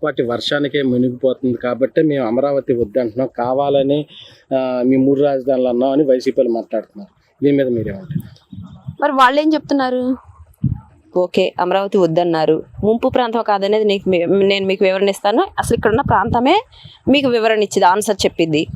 చిన్నపాటి వర్షానికే మునిగిపోతుంది కాబట్టి మేము అమరావతి వద్దంటున్నాం కావాలని మీ మూడు రాజధానులు అన్నాం అని వైసీపీలు మాట్లాడుతున్నారు. దీని మీద మీరేమంటారు? మరి వాళ్ళు ఏం చెప్తున్నారు? ఓకే అమరావతి వద్దన్నారు. ముంపు ప్రాంతం కాదనేది నీకు మీ- నేను మీకు వివరణ ఇస్తాను. అసలు ఇక్కడ ఉన్న ప్రాంతమే మీకు వివరణ ఇచ్చింది ఆన్సర్ చెప్పింది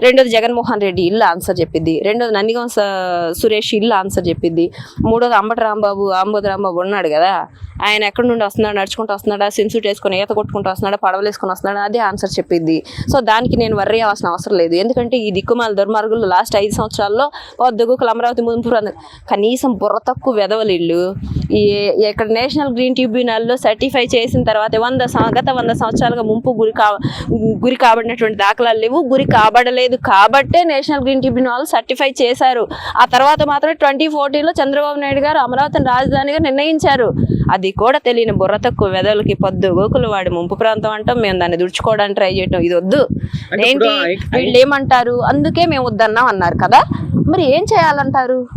రెండోది జగన్మోహన్ రెడ్డి ఇల్లు ఆన్సర్ చెప్పింది. రెండోది నందిగం స- సురేష్ ఇల్లు ఆన్సర్ చెప్పింది. మూడోది అంబటి రాంబాబు ఆంబోది రాంబాబు ఉన్నాడు కదా. ఆయన ఎక్కడి నుండి వస్తున్నాడు? నడుచుకుంటూ వస్తున్నాడా? సిన్సూట్ వేసుకొని ఈత కొట్టుకుంటూ వస్తున్నాడా? పడవలు వేసుకొని వస్తున్నాడా? అదే ఆన్సర్ చెప్పింది. సో దానికి నేను వర్రీ అవ్వాల్సిన అవసరం లేదు. ఎందుకంటే ఈ దిక్కుమాల దుర్మార్గులు లాస్ట్ ఐదు సంవత్సరాల్లో పొద్దుగుకులు అమరావతి ముందు కనీసం బుర్ర తక్కువ వెదవలిళ్ళు ఇల్లు. ఈ ఇక్కడ నేషనల్ గ్రీన్ ట్రిబ్యునల్లో సర్టిఫై చేసిన తర్వాత వంద గత వంద సంవత్సరాలుగా ముంపు గురి కా గురి కాబడినటువంటి దాఖలాలు లేవు. గురి కాబడలేదు కాబట్టే నేషనల్ గ్రీన్ ట్రిబ్యునల్ సర్టిఫై చేశారు. ఆ తర్వాత మాత్రం ట్వంటీ ఫోర్టీన్లో చంద్రబాబు నాయుడు గారు అమరావతిని రాజధానిగా నిర్ణయించారు. అది కూడా తెలియని బుర్ర తక్కువ వెదవులకి పొద్దు గోకులు వాడి ముంపు ప్రాంతం అంటాం. మేము దాన్ని దుడుచుకోవడానికి ట్రై చేయటం. ఇది వద్దు. ఏంటి? వీళ్ళు ఏమంటారు? అందుకే మేము వద్దన్నాం అన్నారు కదా. మరి ఏం చేయాలంటారు?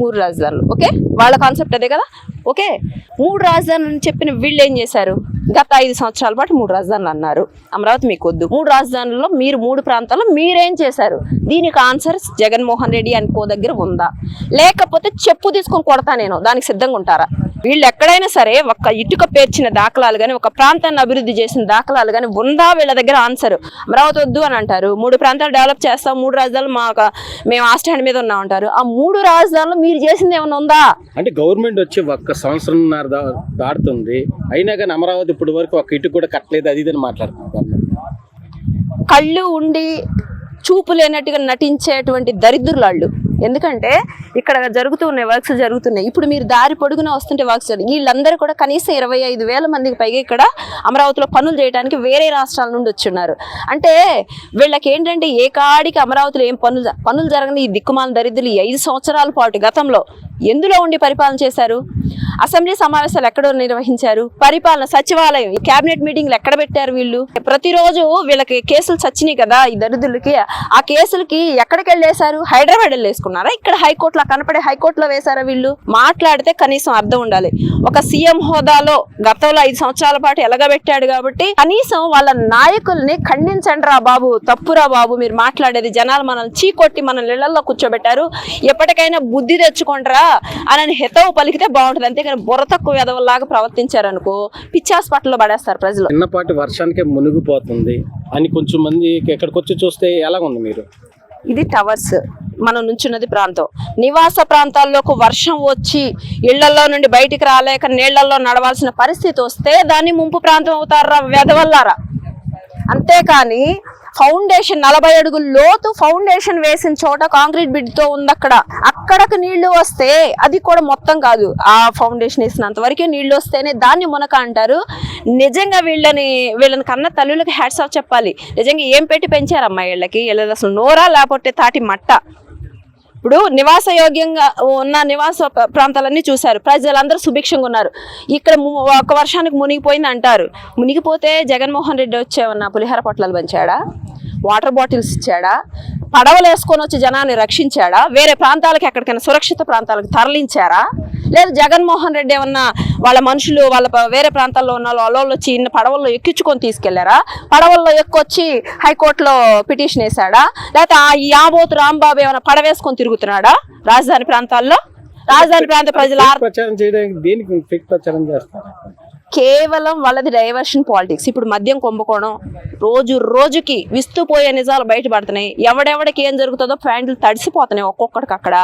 మూడు రాజధానులు. ఓకే? వాళ్ళ కాన్సెప్ట్ అదే కదా? ఓకే? మూడు రాజధానులు అని చెప్పిన వీళ్ళు ఏం చేశారు? గత ఐదు సంవత్సరాల పాటు మూడు రాజధానులు అన్నారు. అమరావతి మీకు వద్దు. మూడు రాజధానుల్లో మీరు మూడు ప్రాంతాల్లో మీరేం చేశారు? దీనికి ఆన్సర్ జగన్మోహన్ రెడ్డి అనుకో దగ్గర ఉందా? లేకపోతే చెప్పు తీసుకొని కొడతా నేను. దానికి సిద్ధంగా ఉంటారా? వీళ్ళు ఎక్కడైనా సరే ఒక ఇటుక పేర్చిన దాఖలాలు కానీ ఒక ప్రాంతాన్ని అభివృద్ధి చేసిన దాఖలాలు కానీ ఉందా వీళ్ళ దగ్గర ఆన్సర్ అమరావతి వద్దు అని అంటారు. మూడు ప్రాంతాలు డెవలప్ చేస్తాం మూడు రాజధానులు మా మేము ఆ స్టాండ్ మీద ఉన్నాం అంటారు. ఆ మూడు రాజధానులు మీరు చేసింది ఏమైనా ఉందా? అంటే గవర్నమెంట్ వచ్చి ఒక్క సంవత్సరం దాటుతుంది. అయినా కానీ అమరావతి ఇప్పటి వరకు ఒక ఇటు కూడా కట్టలేదు అది ఇది అని మాట్లాడుతున్నారు కళ్ళు ఉండి చూపు లేనట్టుగా నటించేటువంటి దరిద్రులాళ్ళు ఎందుకంటే ఇక్కడ జరుగుతున్నాయి వర్క్స్ జరుగుతున్నాయి. ఇప్పుడు మీరు దారి పొడుగున వస్తుంటే వర్క్స్ జరుగుతాయి వీళ్ళందరూ కూడా కనీసం ఇరవై ఐదు వేల మందికి పైగా ఇక్కడ అమరావతిలో పనులు చేయడానికి వేరే రాష్ట్రాల నుండి వచ్చున్నారు. అంటే వీళ్ళకి ఏంటంటే ఏ కాడికి అమరావతిలో ఏం పనులు పనులు జరగని ఈ దిక్కుమాల దరిద్రులు ఈ ఐదు సంవత్సరాల పాటు గతంలో ఎందులో ఉండి పరిపాలన చేశారు? అసెంబ్లీ సమావేశాలు ఎక్కడ నిర్వహించారు? పరిపాలన సచివాలయం కేబినెట్ మీటింగ్లు ఎక్కడ పెట్టారు వీళ్ళు? ప్రతిరోజు వీళ్ళకి కేసులు చచ్చినాయి కదా ఈ దరిద్రులకి ఆ కేసులకి ఎక్కడికి వెళ్ళేశారు? హైదరాబాద్ వెళ్ళేసుకున్నారా? ఇక్కడ హైకోర్టులో కనపడే హైకోర్టులో వేశారా వీళ్ళు? మాట్లాడితే కనీసం అర్థం ఉండాలి. ఒక సీఎం హోదాలో గతంలో ఐదు సంవత్సరాల పాటు ఎలగబెట్టాడు కాబట్టి కనీసం వాళ్ళ నాయకుల్ని ఖండించండి రా బాబు తప్పురా బాబు మీరు మాట్లాడేది జనాలు మనల్ని చీకొట్టి మన ఇళ్ళలో కూర్చోబెట్టారు. ఎప్పటికైనా బుద్ధి తెచ్చుకుంటారా అని హితవు పలికితే బాగుంటుంది అంతే అంతేకాని బుర్ర తక్కువ ఎదవల్లాగా ప్రవర్తించారనుకో పిచ్చి హాస్పిటల్లో పడేస్తారు ప్రజలు. చిన్నపాటి వర్షానికే మునిగిపోతుంది అని కొంచెం మంది ఎక్కడికి వచ్చి చూస్తే ఎలా ఉంది మీరు? ఇది టవర్స్ మనం నుంచున్నది ప్రాంతం. నివాస ప్రాంతాల్లోకి వర్షం వచ్చి ఇళ్ళలో నుండి బయటికి రాలేక నీళ్ళలో నడవాల్సిన పరిస్థితి వస్తే దాన్ని ముంపు ప్రాంతం అవుతారా వెదవల్లారా అంతేకాని ఫౌండేషన్ నలభై అడుగుల లోతు ఫౌండేషన్ వేసిన చోట కాంక్రీట్ బిడ్తో ఉంది అక్కడ. అక్కడకు నీళ్ళు వస్తే అది కూడా మొత్తం కాదు. ఆ ఫౌండేషన్ వేసినంత వరకే నీళ్ళు వస్తేనే దాన్ని మునక అంటారు. నిజంగా వీళ్ళని వీళ్ళని కన్న తల్లులకు హ్యాట్స్ ఆఫ్ చెప్పాలి. నిజంగా ఏం పెట్టి పెంచారమ్మా వీళ్ళకి? వీళ్ళది అసలు నోరా లేకపోతే తాటి మట్ట? ఇప్పుడు నివాస యోగ్యంగా ఉన్న నివాస ప్రాంతాలన్నీ చూశారు. ప్రజలందరూ సుభిక్షంగా ఉన్నారు. ఇక్కడ ము- ఒక వర్షానికి మునిగిపోయింది అంటారు మునిగిపోతే జగన్మోహన్ రెడ్డి వచ్చేమన్నా పులిహార పొట్లాలు పంచాడా? వాటర్ బాటిల్స్ ఇచ్చాడా? పడవలు వేసుకొని వచ్చి జనాన్ని రక్షించాడా? వేరే ప్రాంతాలకు ఎక్కడికైనా సురక్షిత ప్రాంతాలకు తరలించారా? లేదు జగన్మోహన్ రెడ్డి ఏమన్నా వాళ్ళ మనుషులు వాళ్ళ వేరే ప్రాంతాల్లో ఉన్న వాళ్ళు వచ్చి ఇన్ని పడవల్లో ఎక్కించుకొని తీసుకెళ్ళారా? పడవల్లో ఎక్కొచ్చి హైకోర్టులో పిటిషన్ వేశాడా? లేకపోతే ఆ యాబోతు రాంబాబు ఏమైనా పడవేసుకొని తిరుగుతున్నాడా రాజధాని ప్రాంతాల్లో? రాజధాని ప్రాంత ప్రజల ప్రచారం చేయడానికి దేనికి ప్రచారం చేస్తారు. కేవలం వాళ్ళది డైవర్షన్ పాలిటిక్స్ ఇప్పుడు మద్యం కుంభకోణం రోజు రోజుకి విస్తుపోయే నిజాలు బయటపడుతున్నాయి ఎవడెవడికి ఏం జరుగుతుందో ఫ్యాండ్లు తడిసిపోతున్నాయి ఒక్కొక్కడికి అక్కడ.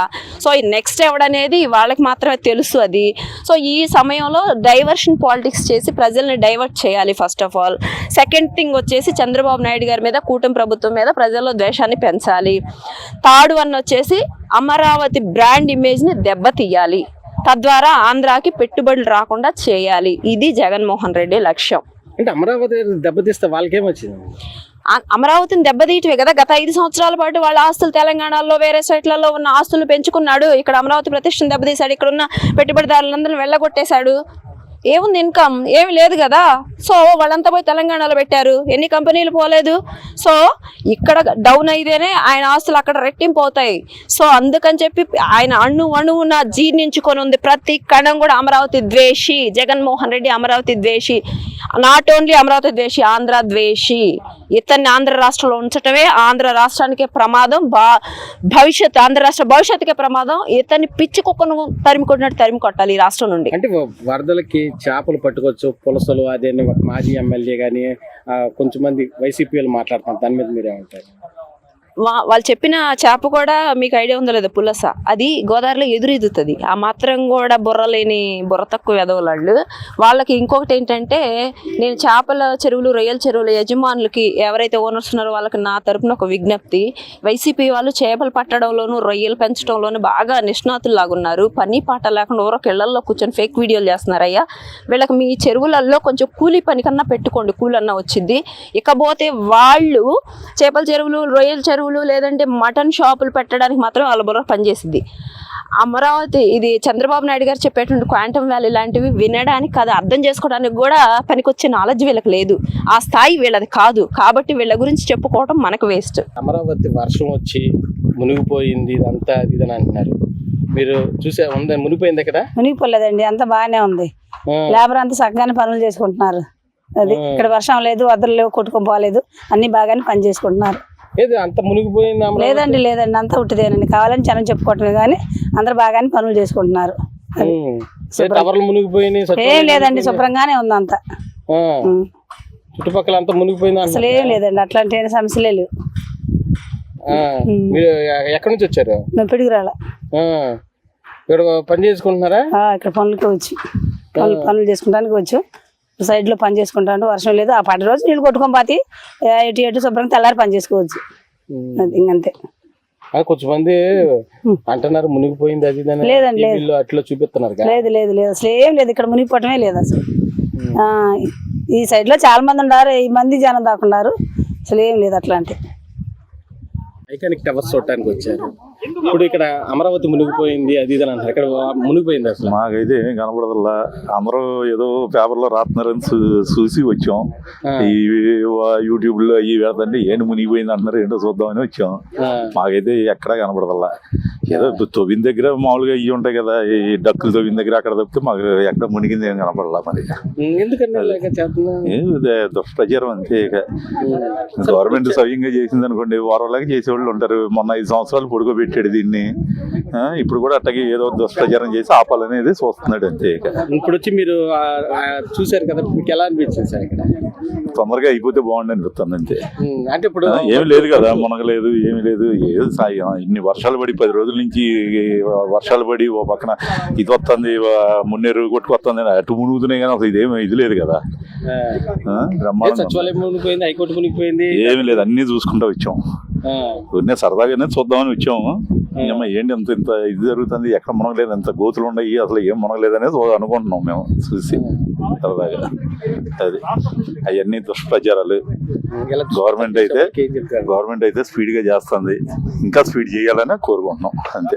సో ఈ నెక్స్ట్ ఎవడనేది వాళ్ళకి మాత్రమే తెలుసు అది. సో ఈ సమయంలో డైవర్షన్ పాలిటిక్స్ చేసి ప్రజల్ని డైవర్ట్ చేయాలి first of all second thing వచ్చేసి చంద్రబాబు నాయుడు గారి మీద కూటమి ప్రభుత్వం మీద ప్రజల్లో ద్వేషాన్ని పెంచాలి. థర్డ్ వన్ వచ్చేసి అమరావతి బ్రాండ్ ఇమేజ్ని దెబ్బతీయాలి. తద్వారా ఆంధ్రాకి పెట్టుబడులు రాకుండా చేయాలి. ఇది జగన్మోహన్ రెడ్డి లక్ష్యం. అంటే అమరావతి దెబ్బతీస్తే వాళ్ళకేం వచ్చింది ఆ- అమరావతిని దెబ్బతీయటమే కదా. గత ఐదు సంవత్సరాల పాటు వాళ్ళ ఆస్తులు తెలంగాణలో వేరే స్టేట్లలో ఉన్న ఆస్తులు పెంచుకున్నాడు. ఇక్కడ అమరావతి ప్రతిష్టను దెబ్బతీశాడు. ఇక్కడ ఉన్న పెట్టుబడిదారులందరిని వెళ్ళగొట్టేశాడు. ఏముంది ఇన్కమ్ ఏమి లేదు కదా. సో వాళ్ళంతా పోయి తెలంగాణలో పెట్టారు. ఎన్ని కంపెనీలు పోలేదు. సో ఇక్కడ డౌన్ అయితేనే ఆయన ఆస్తులు అక్కడ రెట్టింపు అవుతాయి సో అందుకని చెప్పి ఆయన అణు అణువున జీర్ణించుకొని ఉంది. ప్రతి కణం కూడా అమరావతి ద్వేషి జగన్మోహన్ రెడ్డి అమరావతి ద్వేషి. నాట్ ఓన్లీ అమరావతి ద్వేషి ఆంధ్ర ద్వేషి. ఇతన్ని ఆంధ్ర రాష్ట్రంలో ఉంచటమే ఆంధ్ర రాష్ట్రానికే ప్రమాదం బా భవిష్యత్ ఆంధ్ర రాష్ట్ర భవిష్యత్తుకే ప్రమాదం. ఇతన్ని పిచ్చి కుక్కను తరిమి కొట్టినట్టు తరిమి కొట్టాలి ఈ రాష్ట్రం నుండి. అంటే వరదలకి చేపలు పట్టుకోవచ్చు పులసలు అదే మాజీ ఎమ్మెల్యే కానీ కొంచెం మంది వైసీపీ మాట్లాడుతున్నారు. దాని మీద మీరేమంటారు? వా- వాళ్ళు చెప్పిన చేప కూడా మీకు ఐడియా ఉందో లేదో? పులస. అది గోదావరిలో ఎదురెదుతుంది ఆ మాత్రం కూడా బుర్ర లేని బుర్ర తక్కువ ఎదవలాళ్ళు వాళ్ళకి ఇంకొకటి ఏంటంటే నేను చేపల చెరువులు రొయ్యల చెరువుల యజమానులకి ఎవరైతే ఓనర్స్ ఉన్నారో వాళ్ళకి నా తరపున ఒక విజ్ఞప్తి. వైసీపీ వాళ్ళు చేపలు పట్టడంలోనూ రొయ్యలు పెంచడంలోనూ బాగా నిష్ణాతులు లాగున్నారు పని పాట లేకుండా ఊరొక ఇళ్ళలో కూర్చొని ఫేక్ వీడియోలు చేస్తున్నారయ్యా. వీళ్ళకి మీ చెరువులలో కొంచెం కూలీ పని కన్నా పెట్టుకోండి. కూలన్నా వచ్చింది. ఇకపోతే వాళ్ళు చేపల చెరువులు రొయ్యల చెరువులు లేదంటే మటన్ షాపులు పెట్టడానికి మాత్రం వాళ్ళ బుర్ర పనిచేసింది అమరావతి ఇది చంద్రబాబు నాయుడు గారు చెప్పేటువంటి క్వాంటమ్ వ్యాలీ లాంటివి వినడానికి కాదు అర్థం చేసుకోవడానికి కూడా పనికొచ్చే నాలెడ్జ్ వీళ్ళకి లేదు. ఆ స్థాయి వీళ్ళది కాదు. కాబట్టి వీళ్ళ గురించి చెప్పుకోవడం మనకు వేస్ట్ అమరావతి వర్షం వచ్చి మునిగిపోయింది ఇదంతా అది ఇది అని అంటున్నారు. మీరు చూసే ఉందా మునిగిపోయింది ఇక్కడ మునిగిపోలేదండి అంత బాగానే ఉంది. లేబర్ అంతా చక్కగానే పనులు చేసుకుంటున్నారు. అది ఇక్కడ వర్షం లేదు వదలు లేవు కొట్టుకొని పోలేదు అన్ని బాగానే పని చేసుకుంటున్నారు. ఏది అంత మునిగిపోయింది లేదండి లేదండి. అంతా ఉట్టిదేనండి. కావాలని జనం చెప్పుకోవటమే కానీ అందరు బాగానే పనులు చేసుకుంటున్నారు. టవర్లు మునిగిపోయినాయి ఏం లేదండి శుభ్రంగానే ఉంది అంతా. చుట్టుపక్కల అంతా మునిగిపోయింది అసలు. ఏం లేదండి అట్లాంటి సమస్యలే లేవు. ఆ, మీరు ఎ- ఎక్కడి నుంచి వచ్చారు? పిడుగురాల ఇక్కడ పని చేసుకుంటున్నారా? ఇక్కడ పనులకి వచ్చి పనులు పనులు చేసుకుంటానికి వచ్చు. సైడ్లో పని చేసుకుంటాను వర్షం లేదు. ఆ పది రోజు నీళ్ళు కొట్టుకొని పోతే ఎటు ఎటు శుభ్రంగా తెల్లారి పని చేసుకోవచ్చు. ఇంకంతే. ఆ, కొంచెం మంది అంటున్నారు మునిగిపోయింది అది లేదండి, లేదు. అట్లా చూపిస్తున్నారు. లేదు లేదు లేదు. అసలు ఏం లేదు. ఇక్కడ మునిగిపోవటమే లేదు అసలు. ఈ సైడ్లో చాలా మంది ఉన్నారు. ఈ మంది జనం దాకున్నారు అసలు ఏం లేదు అట్లాంటి. ఐకానిక్ టవర్స్ చూడటానికి వచ్చారు. ఇప్పుడు ఇక్కడ అమరావతి మునిగిపోయింది అది ఇది అంటారు. ఇక్కడ మునిగిపోయింది అసలు. మాకైతే ఏం కనపడదల్లా అందరూ ఏదో పేపర్లో రాస్తున్నారని చూసి వచ్చాం. ఈ యూట్యూబ్లో ఈ పెడతండి ఏంటి మునిగిపోయింది అంటున్నారు ఏంటో చూద్దామని వచ్చాం. మాకైతే ఎక్కడా కనపడదల్లా ఏదో తొవ్విన దగ్గర మామూలుగా ఇవి ఉంటాయి కదా ఈ డక్కులు తొవ్విన దగ్గర అక్కడ తప్పితే మాకు ఎక్కడ మునిగింది ఏం కనపడలా మరి. దుష్ప్రచారం అంతే ఇక. గవర్నమెంట్ స్వయంగా చేసింది అనుకోండి వారంలాగా చేసేవాళ్ళు ఉంటారు. మొన్న ఐదు సంవత్సరాలు పొడుకోబెట్టాడు దీన్ని. ఇప్పుడు కూడా అట్టకి ఏదో దుష్ప్రచారం చేసి ఆపాలనేది చూస్తున్నాడు అంతే ఇక. ఇప్పుడు వచ్చి మీరు చూశారు కదా మీకు ఎలా అనిపించింది సార్ ఇక్కడ? తొందరగా అయిపోతే బాగుండి అనిపిస్తుంది అంతే. అంటే ఇప్పుడు ఏమీ లేదు కదా మునగలేదు ఏమీ లేదు ఏది సాయం ఇన్ని వర్షాలు పడి పది రోజుల నుంచి వర్షాలు పడి ఓ పక్కన ఇది వస్తుంది మున్నేరు కొట్టుకొస్తుంది అటు మునుగుతున్నాయి కానీ అసలు ఇదేమి ఇది లేదు కదా. సచివాలయం మునిగిపోయింది హైకోర్టు మునిగిపోయింది. ఏమీ లేదు అన్ని చూసుకుంటూ వచ్చాం. ఊరినే సరదాగానే చూద్దామని వచ్చాము. ఏమో ఏంటి ఎంత ఇంత ఇది జరుగుతుంది? ఎక్కడ మునగలేదు? ఎంత గోతులు ఉన్నాయి? అసలు ఏం మునగలేదు అనేది అనుకుంటున్నాం మేము చూసి. సరదాగా. అది. అవన్నీ దుష్ప్రచారాలు. గవర్నమెంట్ అయితే గవర్నమెంట్ అయితే స్పీడ్గా చేస్తుంది. ఇంకా స్పీడ్ చేయాలని కోరుకుంటున్నాం. అంతే.